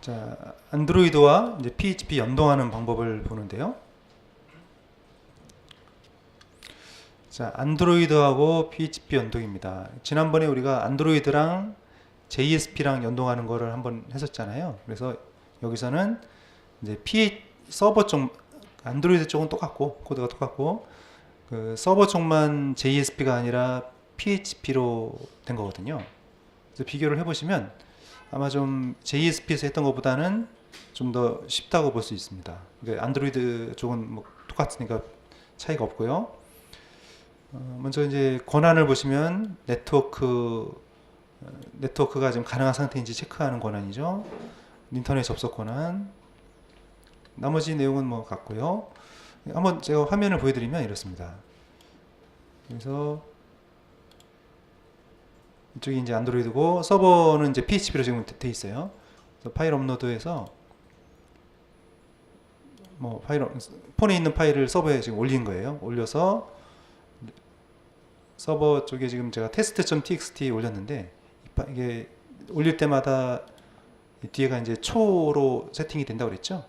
자, 안드로이드와 이제 PHP 연동하는 방법을 보는데요. 자, 안드로이드하고 PHP 연동입니다. 지난번에 우리가 안드로이드랑 JSP랑 연동하는 거를 한번 했었잖아요. 그래서 여기서는 이제 P 서버 쪽 안드로이드 쪽은 똑같고 코드가 똑같고 그 서버 쪽만 JSP가 아니라 PHP로 된 거거든요. 그래서 비교를 해 보시면 아마 좀 JSP에서 했던 것보다는 좀 더 쉽다고 볼 수 있습니다. 그러니까 안드로이드 쪽은 뭐 똑같으니까 차이가 없고요. 어, 먼저 이제 권한을 보시면 네트워크 어, 네트워크가 지금 가능한 상태인지 체크하는 권한이죠. 인터넷 접속 권한. 나머지 내용은 뭐 같고요. 한번 제가 화면을 보여드리면 이렇습니다. 그래서 이쪽이 이제 안드로이드고 서버는 이제 PHP로 지금 돼 있어요. 파일 업로드해서 뭐 파일 업- 폰에 있는 파일을 서버에 지금 올린 거예요. 올려서 서버 쪽에 지금 제가 test.txt 올렸는데 이게 올릴 때마다 이 뒤에가 이제 초로 세팅이 된다고 그랬죠.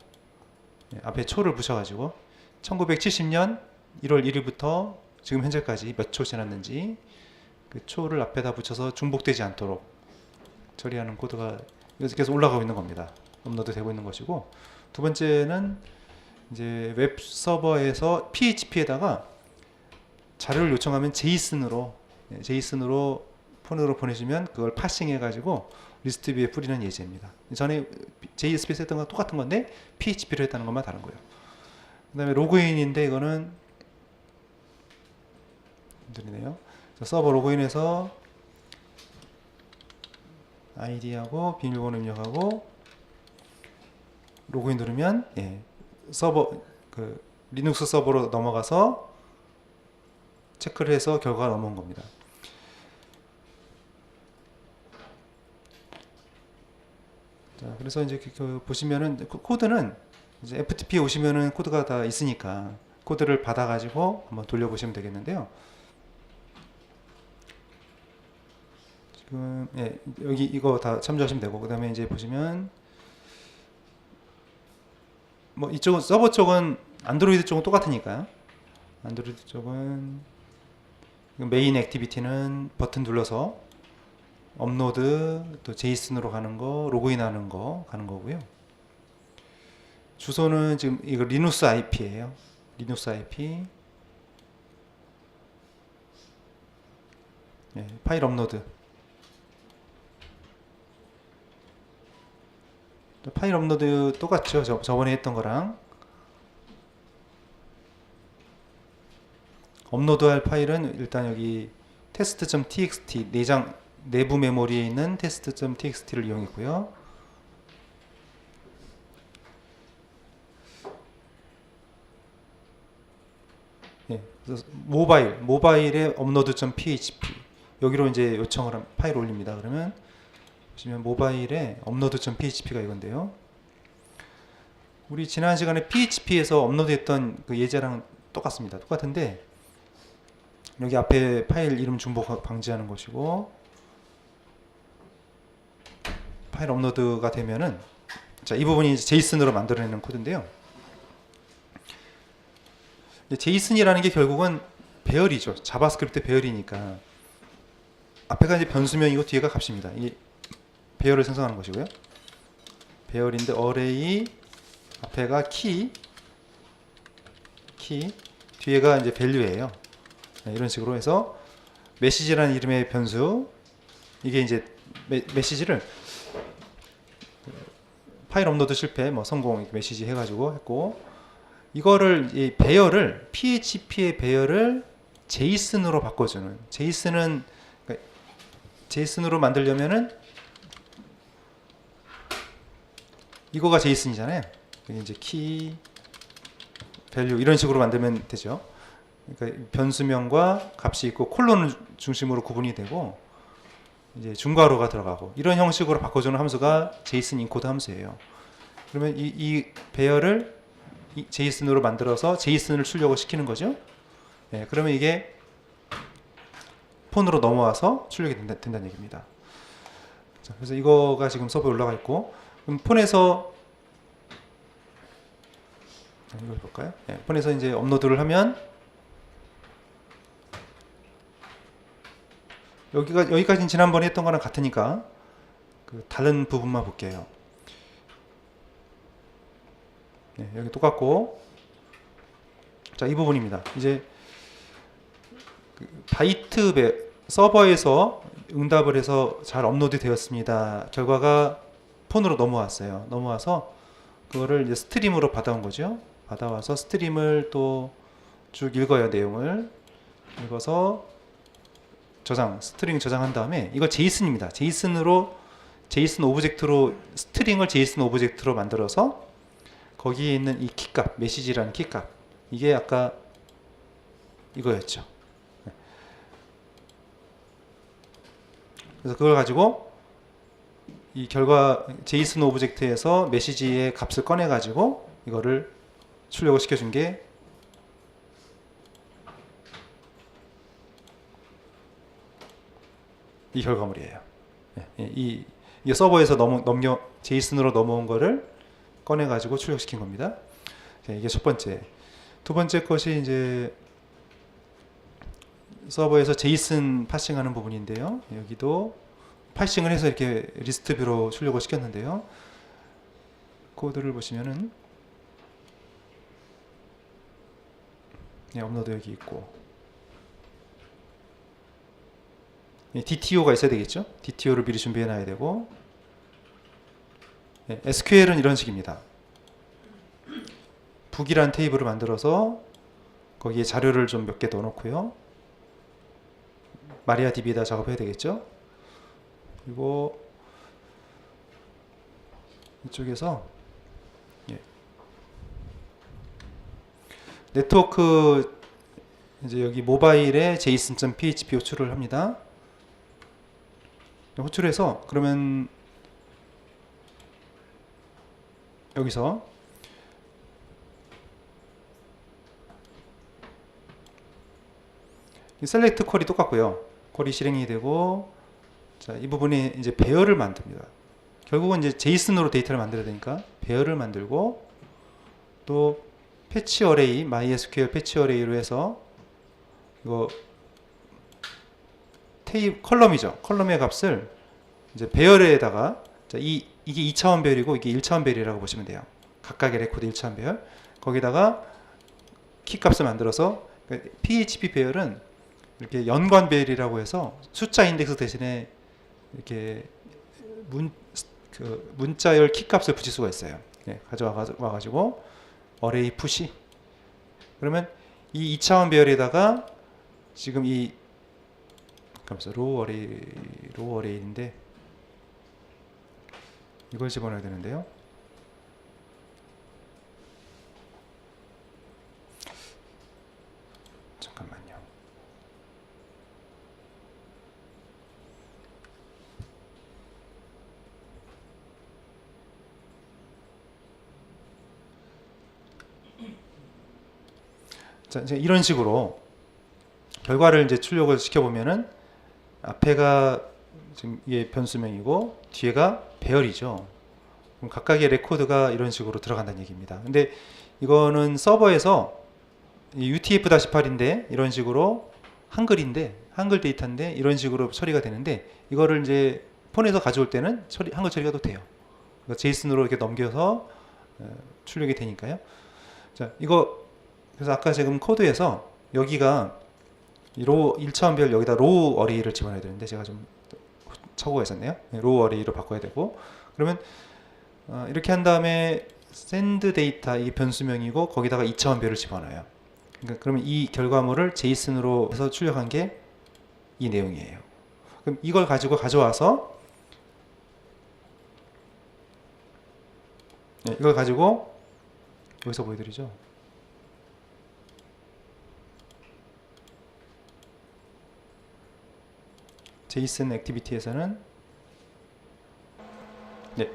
예, 앞에 초를 붙여가지고 1970년 1월 1일부터 지금 현재까지 몇 초 지났는지 그 초를 앞에다 붙여서 중복되지 않도록 처리하는 코드가 계속 올라가고 있는 겁니다. 업로드 되고 있는 것이고 두 번째는 이제 웹 서버에서 PHP에다가 자료를 요청하면 제이슨으로 예, 제이슨으로 폰으로 보내주면 그걸 파싱해 가지고 리스트 뷰에 뿌리는 예제입니다. 전에 JSP에서 했던 거 똑같은 건데 PHP로 했다는 것만 다른 거예요. 그다음에 로그인인데 이거는 힘드네요. 서버 로그인해서 아이디하고 비밀번호 입력하고 로그인 누르면 예, 서버 그 리눅스 서버로 넘어가서 체크를 해서 결과가 넘어온 겁니다. 자, 그래서 이제 그, 그 보시면은 그 코드는 이제 FTP 에 오시면은 코드가 다 있으니까 코드를 받아가지고 한번 돌려보시면 되겠는데요. 지금 예, 여기 이거 다 참조하시면 되고 그다음에 이제 보시면 뭐 이쪽은 서버 쪽은 안드로이드 쪽은 똑같으니까요. 안드로이드 쪽은 메인 액티비티는 버튼 눌러서 업로드 또 제이슨으로 가는 거 로그인하는 거 가는 거고요. 주소는 지금 이거 리누스 IP예요. 리누스 IP. 예, 파일 업로드. 파일 업로드 똑같죠. 저, 저번에 했던 거랑. 업로드할 파일은 일단 여기 test.txt 내장 내부 메모리에 있는 test.txt를 이용했고요. 예, 그래서 모바일 모바일에 업로드.php 여기로 이제 요청을 한 파일 올립니다. 그러면 보시면 모바일에 업로드.php가 이건데요. 우리 지난 시간에 PHP에서 업로드했던 그 예제랑 똑같습니다. 똑같은데 여기 앞에 파일 이름 중복 방지하는 것이고 파일 업로드가 되면은 자, 이 부분이 제이슨으로 만들어내는 코드인데요. 제이슨이라는 게 결국은 배열이죠. 자바스크립트 배열이니까 앞에가 이제 변수명이고 뒤에가 값입니다. 이 배열을 생성하는 것이고요. 배열인데 어레이 앞에가 키, 키 뒤에가 이제 밸류예요. 네, 이런 식으로 해서 메시지라는 이름의 변수 이게 이제 메, 메시지를 파일 업로드 실패 뭐 성공 메시지 해가지고 했고 이거를 이 배열을 PHP의 배열을 제이슨으로 바꿔주는 제이슨은 그러니까 제이슨으로 만들려면은 이거가 제이슨이잖아요. 이제 키 밸류 이런 식으로 만들면 되죠. 그러니까 변수명과 값이 있고 콜론을 중심으로 구분이 되고 이제 중괄호가 들어가고 이런 형식으로 바꿔주는 함수가 제이슨 인코드 함수예요. 그러면 이, 이 배열을 이 제이슨으로 만들어서 제이슨을 출력을 시키는 거죠. 예, 그러면 이게 폰으로 넘어와서 출력이 된다, 된다 는 얘기입니다. 자, 그래서 이거가 지금 서버에 올라가 있고 폰에서 자, 이걸 볼까요? 네, 폰에서 이제 업로드를 하면 여기가 여기까지는 지난번에 했던 거랑 같으니까 그 다른 부분만 볼게요. 네, 여기 똑같고 자 이 부분입니다. 이제 그 바이트 배, 서버에서 응답을 해서 잘 업로드 되었습니다. 결과가 폰으로 넘어왔어요. 넘어와서 그거를 이제 스트림으로 받아온 거죠. 받아와서 스트림을 또 쭉 읽어요 내용을 읽어서 저장 스트링 저장한 다음에 이거 제이슨입니다. 제이슨으로 제이슨 오브젝트로 스트링을 제이슨 오브젝트로 만들어서 거기에 있는 이 키값 메시지라는 키값 이게 아까 이거였죠. 네. 그래서 그걸 가지고 이 결과 제이슨 오브젝트에서 메시지의 값을 꺼내 가지고 이거를 출력을 시켜 준 게 이 결과물이에요. 예, 예, 이 이게 서버에서 넘어, 넘겨 제이슨으로 넘어온 거를 꺼내 가지고 출력시킨 겁니다. 자, 이게 첫 번째. 두 번째 것이 이제 서버에서 제이슨 파싱하는 부분인데요. 여기도 파싱을 해서 이렇게 리스트 뷰로 출력을 시켰는데요. 코드를 보시면은 네, 업로드 여기 있고 예, DTO가 있어야 되겠죠? DTO를 미리 준비해 놔야 되고 예, SQL은 이런 식입니다. 북이란 테이블을 만들어서 거기에 자료를 좀 몇 개 넣어놓고요. 마리아DB에다 작업해야 되겠죠? 그리고 이쪽에서 예. 네트워크 이제 여기 모바일에 json.php 호출을 합니다. 호출해서 그러면 여기서 이 셀렉트 콜이 똑같고요. 콜이 실행이 되고 자, 이 부분에 이제 배열을 만듭니다. 결국은 이제 제이슨으로 데이터를 만들어야 되니까 배열을 만들고 또 패치 어레이, MySQL 패치 어레이로 해서 이거 테이블 컬럼이죠. 컬럼의 값을 이제 배열에다가 자, 이 이게 2차원 배열이고 이게 1차원 배열이라고 보시면 돼요. 각각의 레코드 1차원 배열. 거기다가 키 값을 만들어서 그러니까 PHP 배열은 이렇게 연관 배열이라고 해서 숫자 인덱스 대신에 이렇게 문, 그 문자열 키 값을 붙일 수가 있어요. 예, 가져와 가지고 어레이 푸시 그러면 이 2차원 배열에다가 지금 이 잠깐만 로우 어레이 로우 어레이인데 이걸 집어넣어야 되는데요. 자, 이제 이런 식으로 결과를 이제 출력을 시켜보면은 앞에가 지금 이게 변수명이고 뒤에가 배열이죠. 그럼 각각의 레코드가 이런 식으로 들어간다는 얘기입니다. 근데 이거는 서버에서 UTF-8인데 이런 식으로 한글인데 한글 데이터인데 이런 식으로 처리가 되는데 이거를 이제 폰에서 가져올 때는 처리, 한글 처리가 또 돼요. 그러니까 제이슨으로 이렇게 넘겨서 어, 출력이 되니까요. 자, 이거 그래서 아까 지금 코드에서 여기가 로 1차원별 여기다 로우 어레이를 집어넣어야 되는데 제가 좀 착오가 있었네요. 네, 로우 어레이로 바꿔야 되고 그러면 어, 이렇게 한 다음에 샌드 데이터 이 변수명이고 거기다가 2차원별을 집어넣어요. 그러니까 그러면 이 결과물을 제이슨으로 해서 출력한 게 이 내용이에요. 그럼 이걸 가지고 가져와서 네, 이걸 가지고 여기서 보여드리죠. 제이슨 액티비티에서는 네.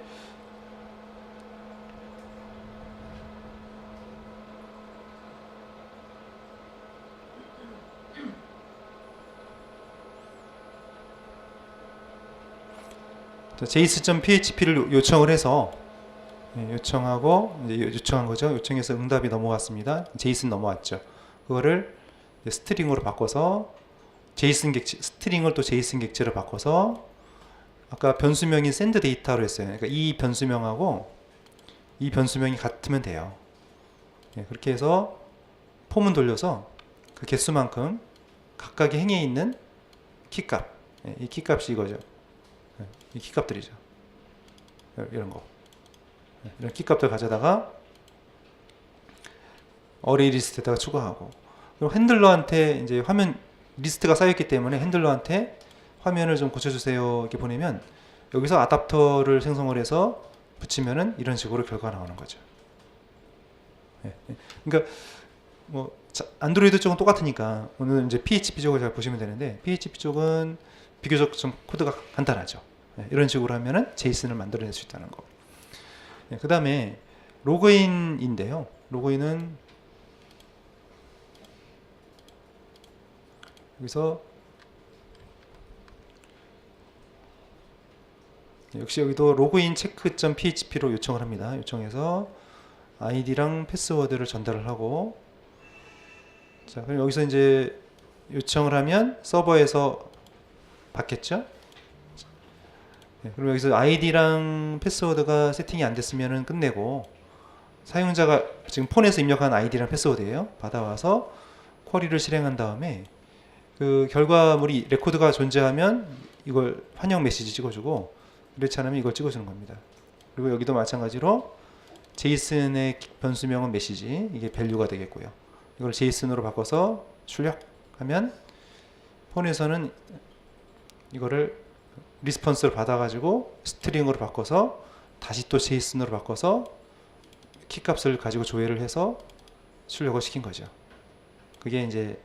js.php를 요청을 해서 예, 요청하고 요청한 거죠. 요청해서 응답이 넘어갔습니다. 제이슨 넘어왔죠. 그거를 스트링으로 바꿔서 제이슨 객체 스트링을 또 제이슨 객체로 바꿔서 아까 변수명인 샌드 데이터로 했어요. 그러니까 이 변수명하고 이 변수명이 같으면 돼요. 예, 그렇게 해서 폼은 돌려서 그 개수만큼 각각의 행에 있는 키값, 예, 이 키값이 이거죠. 예, 이 키값들이죠. 이- 이런 거. 예, 이런 키값들 가져다가 어레이 리스트에다가 추가하고 그리고 핸들러한테 이제 화면 리스트가 쌓였기 때문에 핸들러한테 화면을 좀 고쳐주세요 이렇게 보내면 여기서 아답터를 생성을 해서 붙이면은 이런 식으로 결과가 나오는 거죠. 예, 예. 그러니까 뭐 자, 안드로이드 쪽은 똑같으니까 오늘 이제 PHP 쪽을 잘 보시면 되는데 PHP 쪽은 비교적 좀 코드가 간단하죠. 예, 이런 식으로 하면은 제이슨을 만들어낼 수 있다는 거. 예, 그 다음에 로그인인데요. 로그인은 여기서 역시 여기도 로그인 체크.php로 요청을 합니다. 요청해서 아이디랑 패스워드를 전달을 하고 자, 그럼 여기서 이제 요청을 하면 서버에서 받겠죠? 네, 그럼 여기서 아이디랑 패스워드가 세팅이 안 됐으면 끝내고 사용자가 지금 폰에서 입력한 아이디랑 패스워드예요. 받아와서 쿼리를 실행한 다음에 그 결과물이 레코드가 존재하면 이걸 환영 메시지 찍어주고 그렇지 않으면 이걸 찍어주는 겁니다. 그리고 여기도 마찬가지로 제이슨의 변수명은 메시지 이게 밸류가 되겠고요. 이걸 제이슨으로 바꿔서 출력하면 폰에서는 이거를 리스폰스를 받아가지고 스트링으로 바꿔서 다시 또 제이슨으로 바꿔서 키값을 가지고 조회를 해서 출력을 시킨 거죠. 그게 이제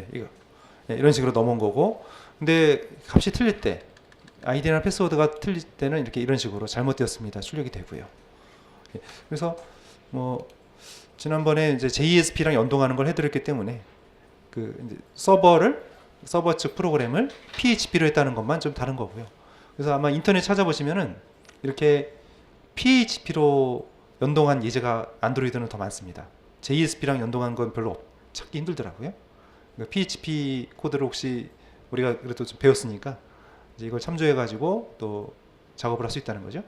네, 이거. 네, 이런 식으로 넘어온 거고. 근데 값이 틀릴 때 아이디나 패스워드가 틀릴 때는 이렇게 이런 식으로 잘못되었습니다. 출력이 되고요. 예, 그래서 뭐 지난번에 이제 JSP랑 연동하는 걸 해드렸기 때문에 그 서버를 서버 측 프로그램을 PHP로 했다는 것만 좀 다른 거고요. 그래서 아마 인터넷 찾아보시면은 이렇게 PHP로 연동한 예제가 안드로이드는 더 많습니다. JSP랑 연동한 건 별로 없- 찾기 힘들더라고요 PHP 코드를 혹시 우리가 그래도 좀 배웠으니까 이걸 참조해 가지고 또 작업을 할 수 있다는 거죠.